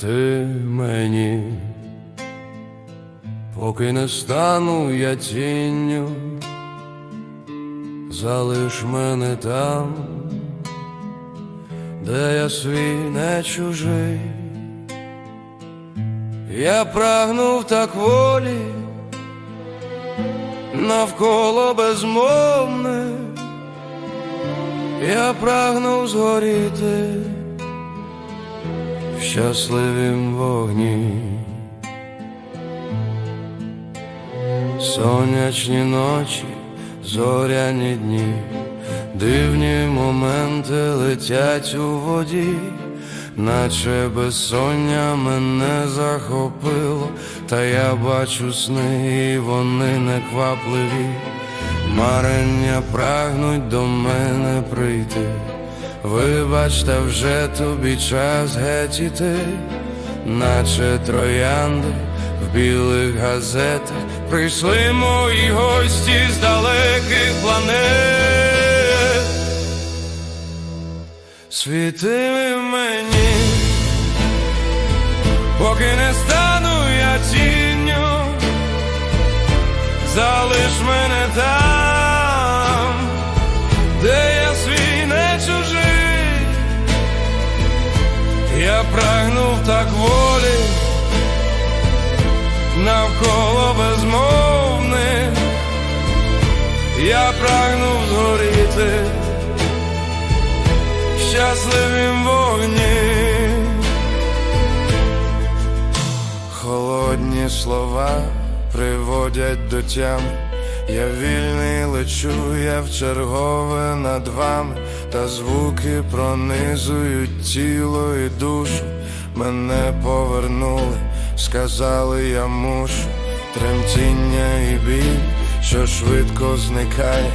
Світи мені, поки не стану я тінню, залиш мене там, де я свій не чужий. Я прагнув так волі, навколо безмовне, я прагнув згоріти щасливім вогні. Сонячні ночі, зоряні дні, дивні моменти летять у воді, наче безсоння мене захопило, та я бачу сни, і вони неквапливі, марення прагнуть до мене прийти. Вибачте, вже тобі час геть іти, наче троянди в білих газетах. Прийшли мої гості з далеких планет. Світи мені, поки не стану я тінню, залиш мене там, прагнув так волі, навколо безмовне, я прагнув згоріти в щасливім вогні. Холодні слова приводять до тями. Я вільний лечу, я в чергове над вами, та звуки пронизують тіло і душу. Мене повернули, сказали, я мушу, тремтіння і біль, що швидко зникає,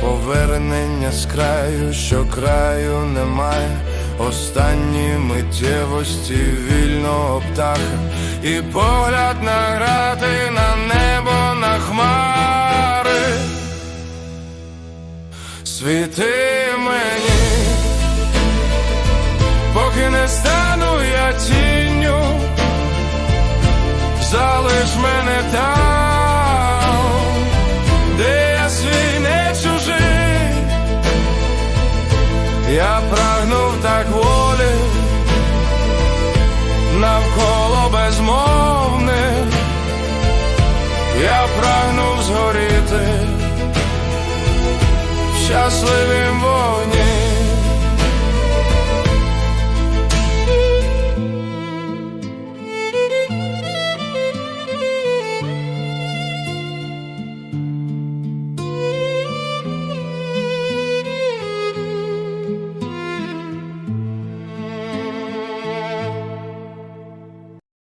повернення з краю, що краю немає. Останні миттєвості вільного птаха і погляд награти на небо на хмари. Світи мені, поки не стану я тінню, залиш мене там, де я свій не чужий. Я прагнув так волі, навколо безмовне, я прагнув згоріти в щасливім вогні.